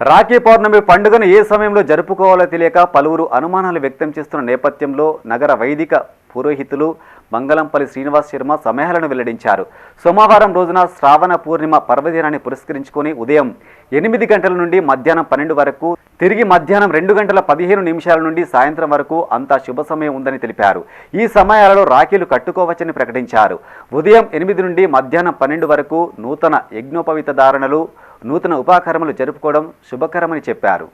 రాఖీ పౌర్ణమి పండుగను ఏ సమయంలో జరుపుకోవాలో తెలియక పలువురు అనుమానాలు వ్యక్తం చేస్తున్న నేపథ్యంలో నగర వైదిక పురోహితులు మంగళంపల్లి శ్రీనివాస్ శర్మ సమయాలను వెల్లడించారు. సోమవారం రోజున శ్రావణ పూర్ణిమ పర్వదినాన్ని పురస్కరించుకొని ఉదయం ఎనిమిది గంటల నుండి మధ్యాహ్నం పన్నెండు వరకు తిరిగి మధ్యాహ్నం రెండు గంటల పదిహేను నిమిషాల నుండి సాయంత్రం వరకు అంతా శుభ సమయం ఉందని తెలిపారు. ఈ సమయాలలో రాఖీలు కట్టుకోవచ్చని ప్రకటించారు. ఉదయం ఎనిమిది నుండి మధ్యాహ్నం పన్నెండు వరకు నూతన యజ్ఞోపవిత ధారణలు నూతన ఉపాకర్మలు జరుపుకోవడం శుభకరమని చెప్పారు.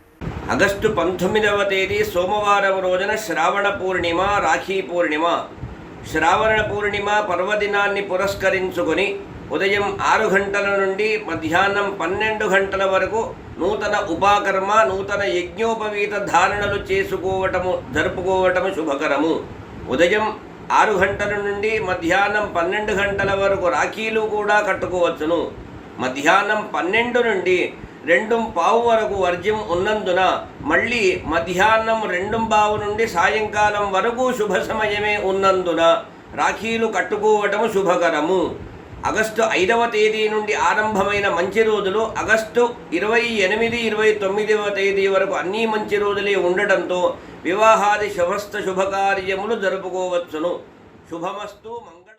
ఆగస్టు పంతొమ్మిదవ తేదీ సోమవారం రోజున శ్రావణ పూర్ణిమ రాఖీ పూర్ణిమ. శ్రావణ పూర్ణిమ పర్వదినాన్ని పురస్కరించుకొని ఉదయం ఆరు గంటల నుండి మధ్యాహ్నం పన్నెండు గంటల వరకు నూతన ఉపాకర్మ నూతన యజ్ఞోపవీత ధారణలు చేసుకోవటము జరుపుకోవటము శుభకరము. ఉదయం ఆరు గంటల నుండి మధ్యాహ్నం పన్నెండు గంటల వరకు రాఖీలు కూడా కట్టుకోవచ్చును. మధ్యాహ్నం పన్నెండు నుండి రెండు పావు వరకు వర్జ్యం ఉన్నందున మళ్ళీ మధ్యాహ్నం రెండు పావు నుండి సాయంకాలం వరకు శుభ సమయమే ఉన్నందున రాఖీలు కట్టుకోవటము శుభకరము. ఆగస్టు ఐదవ తేదీ నుండి ఆరంభమైన మంచి రోజులు ఆగస్టు ఇరవై ఎనిమిది ఇరవై తొమ్మిదవ తేదీ వరకు అన్నీ మంచి రోజులే ఉండటంతో వివాహాది శుభస్థ శుభకార్యములు జరుపుకోవచ్చును. శుభమస్తు మంగళ.